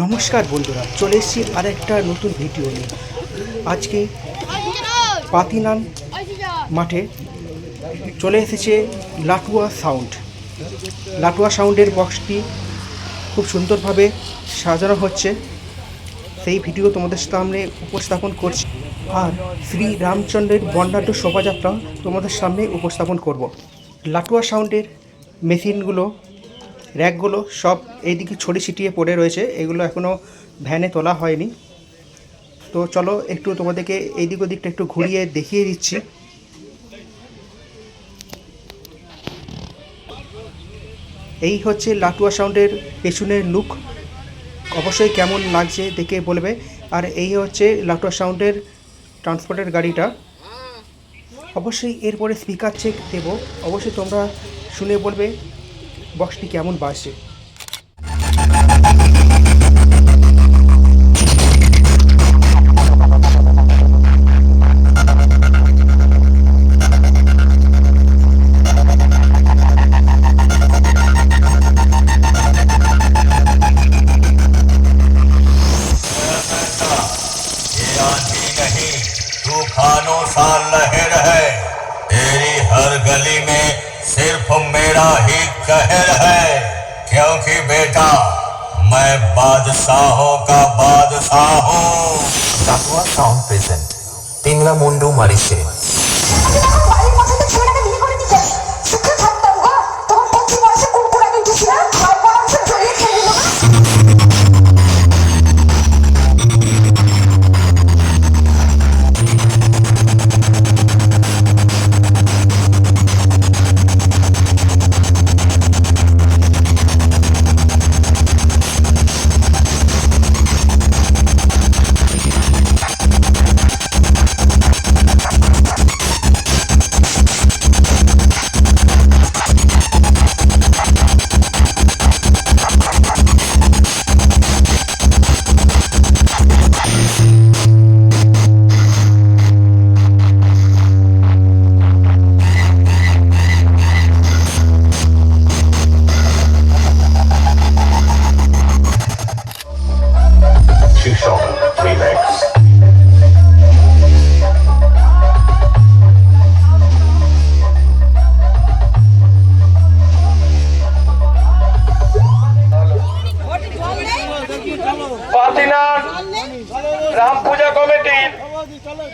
নমস্কার বন্ধুরা, চলে এসেছি আর একটা নতুন ভিডিও নিয়ে। আজকে পাতিনান মাঠে চলে এসেছে লাটুয়া সাউন্ড লাটুয়া সাউন্ডের বক্সটি খুব সুন্দরভাবে সাজানো হচ্ছে। সেই ভিডিও তোমাদের সামনে উপস্থাপন করছি। আর শ্রী রামচন্দ্রের বর্ণাঢ্য শোভাযাত্রা তোমাদের সামনে উপস্থাপন করব। লাটুয়া সাউন্ডের মেশিনগুলো র্যাকগুলো সব এইদিকে ছড়িয়ে ছিটিয়ে পড়ে রয়েছে। এগুলো এখনও ভ্যানে তোলা হয়নি। তো চলো একটু তোমাদেরকে এইদিক ওদিকটা একটু ঘুরিয়ে দেখিয়ে দিচ্ছি। এই হচ্ছে লাটুয়া সাউন্ডের পেছনের লুক। অবশ্যই কেমন লাগছে দেখে বলবে। আর এই হচ্ছে লাটুয়া সাউন্ডের ট্রান্সপোর্টের গাড়িটা। অবশ্যই এরপরে স্পিকার চেক দেব। অবশ্যই তোমরা শুনে বলবে বক্সটি কেমন বাজছে सिर्फ मेरा ही कहर है क्योंकि बेटा मैं बादशाहों का बादशाह हूँ কাটোয়া সাউন্ড প্রেজেন্ট পিংলা মুন্ডু মারিসে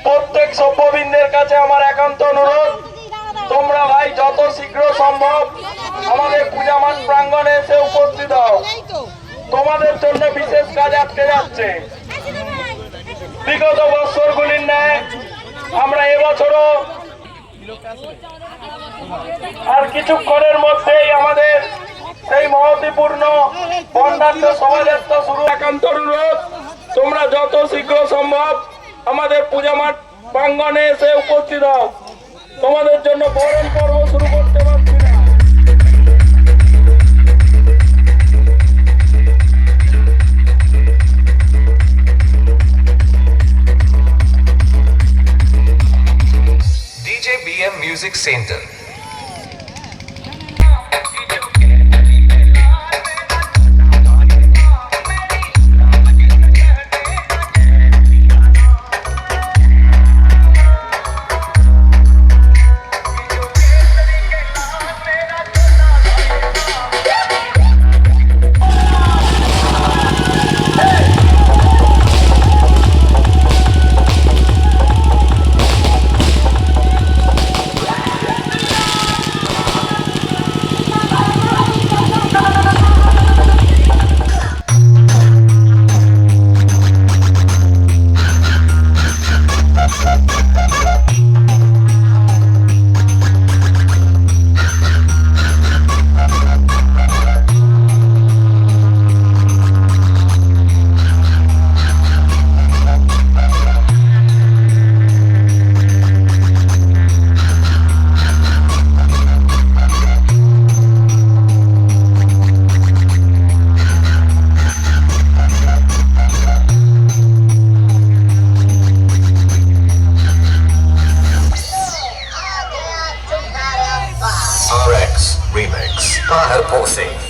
প্রত্যেক সভ্যবৃন্দের কাছে আমার একান্ত অনুরোধ। তোমরা ভাই, যত শীঘ্র সম্ভব আমাদের পূজা মাঠ প্রাঙ্গণে এসে উপস্থিত হও। তোমাদের জন্য বিশেষ কাজ আটকে যাচ্ছে। বিগত বছরগুলির ন্যায় আমরা এবছরও আর কিছুক্ষণের মধ্যেই আমাদের সেই মহতিপূর্ণ বন্ধাঢ্য শোভাযাত্রা শুরু। একান্ত অনুরোধ, তোমরা যত শীঘ্র সম্ভব আমাদের পূজা মাঠ প্রাঙ্গনে এসে উপস্থিত হও। তোমাদের জন্য বরণ পর্ব শুরু করতে পারছি মিউজিক সেন্টার Tahoe Posse.